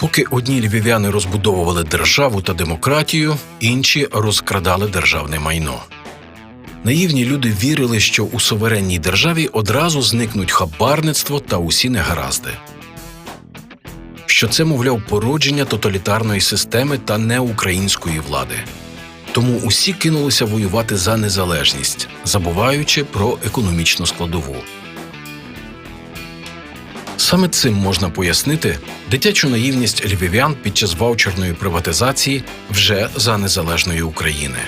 Поки одні львів'яни розбудовували державу та демократію, інші розкрадали державне майно. Наївні люди вірили, що у суверенній державі одразу зникнуть хабарництво та усі негаразди. Що це, мовляв, породження тоталітарної системи та неукраїнської влади. Тому усі кинулися воювати за незалежність, забуваючи про економічну складову. Саме цим можна пояснити дитячу наївність львів'ян під час ваучерної приватизації вже за незалежної України.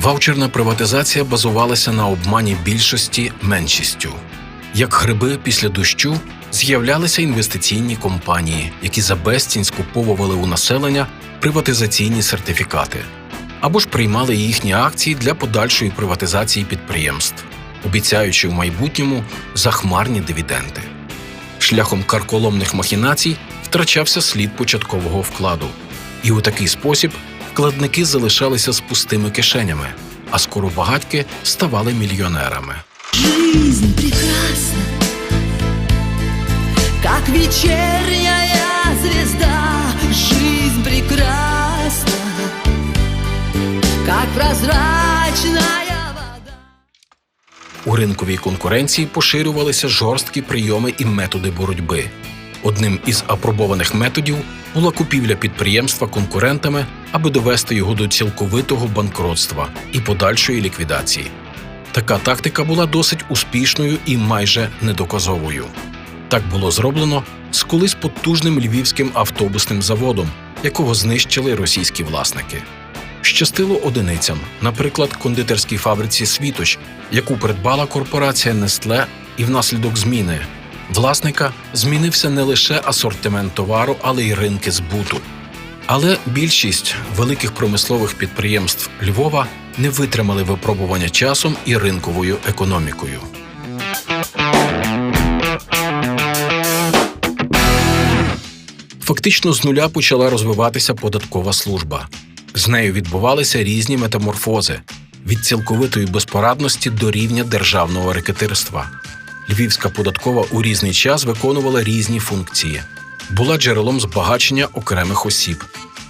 Ваучерна приватизація базувалася на обмані більшості меншістю. Як гриби після дощу з'являлися інвестиційні компанії, які за безцінь скуповували у населення приватизаційні сертифікати або ж приймали їхні акції для подальшої приватизації підприємств, обіцяючи в майбутньому захмарні дивіденди. Шляхом карколомних махінацій втрачався слід початкового вкладу, і у такий спосіб вкладники залишалися з пустими кишенями, а скоро багатьки ставали мільйонерами. Жизнь прекрасна, как вечерняя звезда. Жизнь прекрасна, как прозрачная вода. У ринковій конкуренції поширювалися жорсткі прийоми і методи боротьби. Одним із апробованих методів була купівля підприємства конкурентами, аби довести його до цілковитого банкротства і подальшої ліквідації. Така тактика була досить успішною і майже недоказовою. Так було зроблено з колись потужним львівським автобусним заводом, якого знищили російські власники. Щастило одиницям, наприклад, кондитерській фабриці Світоч, яку придбала корпорація Нестле, і внаслідок зміни власника змінився не лише асортимент товару, але й ринки збуту. Але більшість великих промислових підприємств Львова не витримали випробування часом і ринковою економікою. Фактично з нуля почала розвиватися податкова служба. З нею відбувалися різні метаморфози від цілковитої безпорадності до рівня державного рекетирства. Львівська податкова у різний час виконувала різні функції, була джерелом збагачення окремих осіб,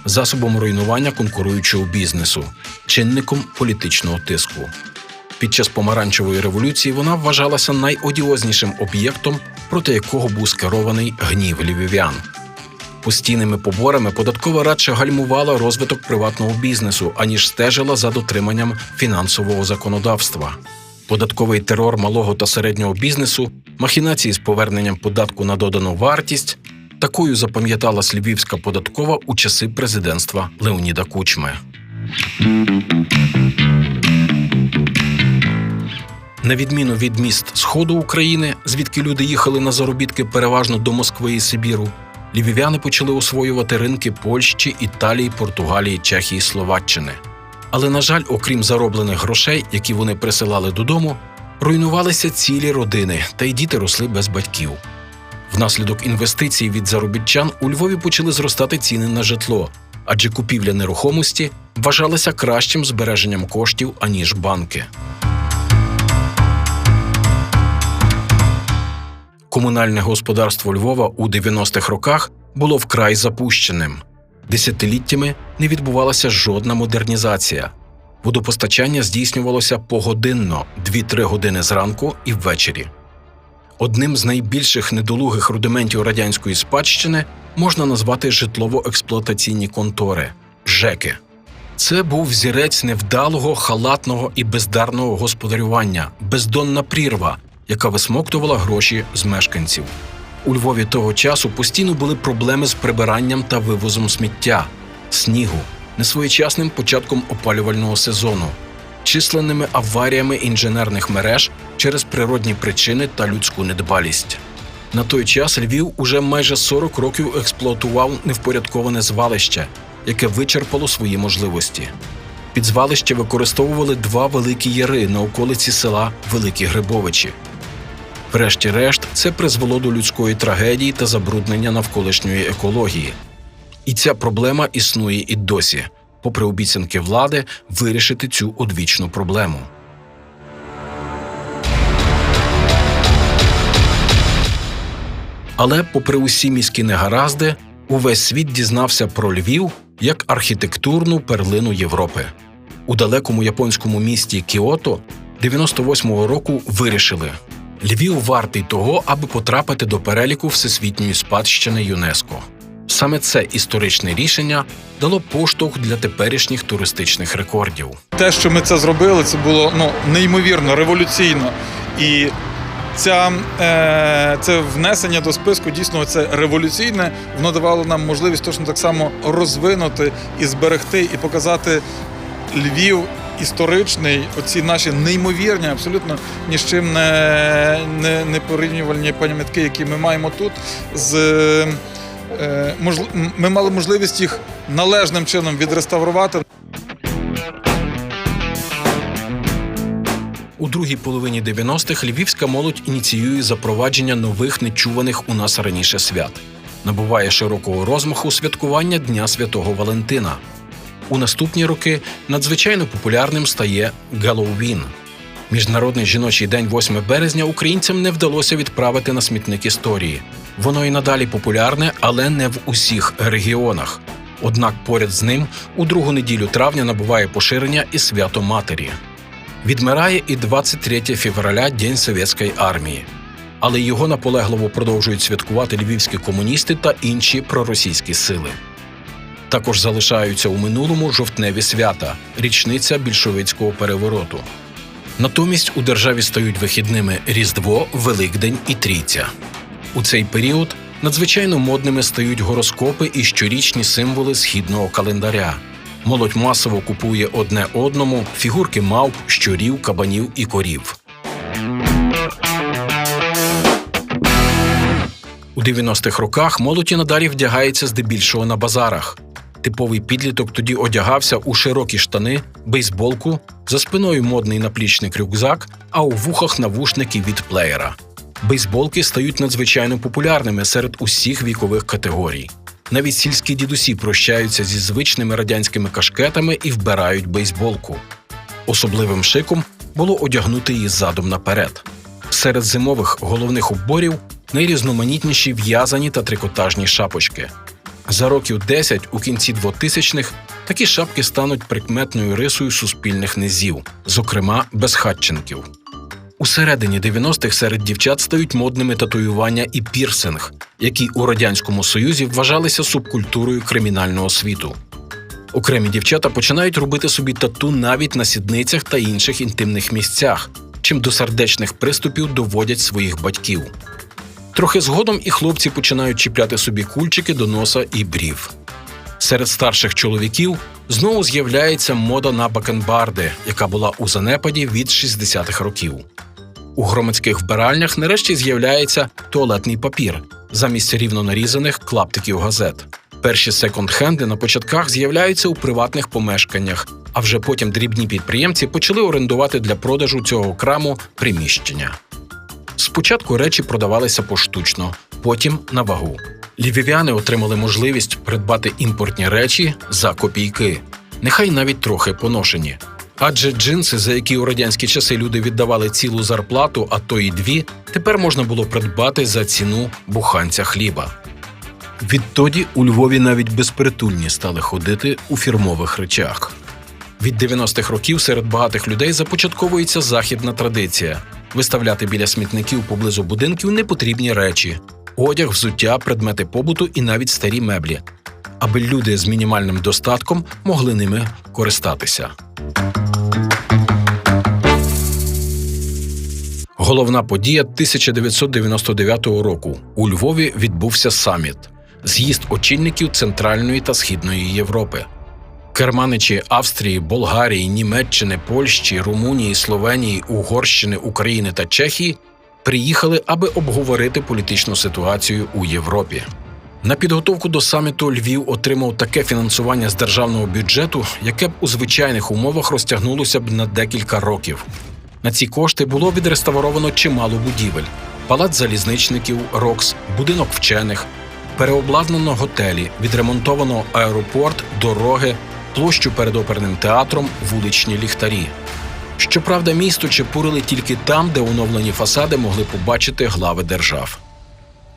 засобом руйнування конкуруючого бізнесу, чинником політичного тиску. Під час помаранчевої революції вона вважалася найодіознішим об'єктом, проти якого був скерований гнів львів'ян. Постійними поборами податкова радше гальмувала розвиток приватного бізнесу, аніж стежила за дотриманням фінансового законодавства. Податковий терор малого та середнього бізнесу, махінації з поверненням податку на додану вартість. Такою запам'яталась львівська податкова у часи президентства Леоніда Кучми. На відміну від міст Сходу України, звідки люди їхали на заробітки переважно до Москви і Сибіру, львів'яни почали освоювати ринки Польщі, Італії, Португалії, Чехії, Словаччини. Але, на жаль, окрім зароблених грошей, які вони присилали додому, руйнувалися цілі родини, та й діти росли без батьків. Внаслідок інвестицій від заробітчан у Львові почали зростати ціни на житло, адже купівля нерухомості вважалася кращим збереженням коштів, аніж банки. Комунальне господарство Львова у 90-х роках було вкрай запущеним. Десятиліттями не відбувалася жодна модернізація. Водопостачання здійснювалося погодинно 2-3 години зранку і ввечері. Одним з найбільших недолугих рудиментів радянської спадщини можна назвати житлово-експлуатаційні контори ЖЕКи. Це був взірець невдалого, халатного і бездарного господарювання, бездонна прірва, яка висмоктувала гроші з мешканців. У Львові того часу постійно були проблеми з прибиранням та вивозом сміття, снігу, несвоєчасним початком опалювального сезону, численними аваріями інженерних мереж через природні причини та людську недбалість. На той час Львів уже майже 40 років експлуатував невпорядковане звалище, яке вичерпало свої можливості. Під звалище використовували два великі яри на околиці села Великі Грибовичі. Врешті-решт, це призвело до людської трагедії та забруднення навколишньої екології. І ця проблема існує і досі, попри обіцянки влади вирішити цю одвічну проблему. Але, попри усі міські негаразди, увесь світ дізнався про Львів як архітектурну перлину Європи. У далекому японському місті Кіото 98-го року вирішили: Львів вартий того, аби потрапити до переліку всесвітньої спадщини ЮНЕСКО. Саме це історичне рішення дало поштовх для теперішніх туристичних рекордів. Те, що ми це зробили, це було ну неймовірно, революційно. І ця, е, це внесення до списку дійсно це революційне. Воно давало нам можливість точно так само розвинути і зберегти, і показати Львів історичний, оці наші неймовірні, абсолютно ні з чим не, не, не порівнювальні пам'ятки, які ми маємо тут. з е, можл- м- Ми мали можливість їх належним чином відреставрувати. У другій половині 90-х львівська молодь ініціює запровадження нових нечуваних у нас раніше свят. Набуває широкого розмаху святкування Дня Святого Валентина. У наступні роки надзвичайно популярним стає Галлоуін. Міжнародний жіночий день 8 березня українцям не вдалося відправити на смітник історії. Воно і надалі популярне, але не в усіх регіонах. Однак поряд з ним у другу неділю травня набуває поширення і свято Матері. Відмирає і 23 февраля День Совєтської армії. Але його наполегливо продовжують святкувати львівські комуністи та інші проросійські сили. Також залишаються у минулому жовтневі свята, річниця більшовицького перевороту. Натомість у державі стають вихідними Різдво, Великдень і Трійця. У цей період надзвичайно модними стають гороскопи і щорічні символи східного календаря. Молодь масово купує одне одному фігурки мавп, щурів, кабанів і корів. У 90-х роках молодь і надалі вдягається здебільшого на базарах. Типовий підліток тоді одягався у широкі штани, бейсболку, за спиною модний наплічник рюкзак, а у вухах навушники від плеєра. Бейсболки стають надзвичайно популярними серед усіх вікових категорій. Навіть сільські дідусі прощаються зі звичними радянськими кашкетами і вбирають бейсболку. Особливим шиком було одягнути її задом наперед. Серед зимових головних уборів найрізноманітніші в'язані та трикотажні шапочки. За років 10 у кінці 2000-х такі шапки стануть прикметною рисою суспільних низів, зокрема безхатченків. У середині 90-х серед дівчат стають модними татуювання і пірсинг, які у радянському союзі вважалися субкультурою кримінального світу. Окремі дівчата починають робити собі тату навіть на сідницях та інших інтимних місцях, чим до сердечних приступів доводять своїх батьків. Трохи згодом і хлопці починають чіпляти собі кульчики до носа і брів. Серед старших чоловіків знову з'являється мода на бакенбарди, яка була у занепаді від 60-х років. У громадських вбиральнях нарешті з'являється туалетний папір замість рівно нарізаних клаптиків газет. Перші секонд-хенди на початках з'являються у приватних помешканнях, а вже потім дрібні підприємці почали орендувати для продажу цього краму приміщення. Спочатку речі продавалися поштучно, потім на вагу. Львів'яни отримали можливість придбати імпортні речі за копійки, нехай навіть трохи поношені. Адже джинси, за які у радянські часи люди віддавали цілу зарплату, а то й дві, тепер можна було придбати за ціну буханця хліба. Відтоді у Львові навіть безпритульні стали ходити у фірмових речах. Від 90-х років серед багатих людей започатковується західна традиція виставляти біля смітників поблизу будинків непотрібні речі, одяг, взуття, предмети побуту і навіть старі меблі, аби люди з мінімальним достатком могли ними користатися. Головна подія 1999 року у Львові відбувся саміт з'їзд очільників Центральної та Східної Європи. Керманичі Австрії, Болгарії, Німеччини, Польщі, Румунії, Словенії, Угорщини, України та Чехії приїхали, аби обговорити політичну ситуацію у Європі. На підготовку до саміту Львів отримав таке фінансування з державного бюджету, яке б у звичайних умовах розтягнулося б на декілька років. На ці кошти було відреставровано чимало будівель: палац залізничників, РОКС, будинок вчених, переобладнано готелі, відремонтовано аеропорт, дороги, площу перед оперним театром, вуличні ліхтарі. Щоправда, місто чепурили тільки там, де оновлені фасади могли побачити глави держав.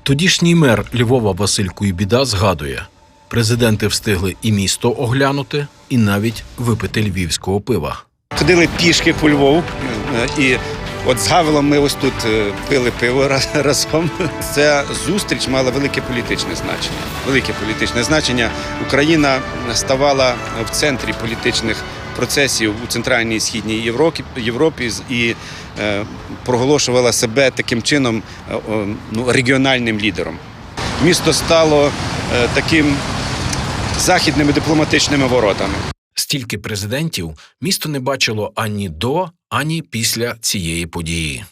Тодішній мер Львова Василь Куйбіда згадує: президенти встигли і місто оглянути, і навіть випити львівського пива. Ходили пішки по Львову, е, і от з Гавелом ми ось тут е, пили пиво разом. Ця зустріч мала велике політичне значення. Велике політичне значення. Україна ставала в центрі політичних процесів у центральній і східній Європі, Європі і е, проголошувала себе таким чином е, ну, регіональним лідером. Місто стало таким західними дипломатичними воротами. Стільки президентів місто не бачило ані до, ані після цієї події.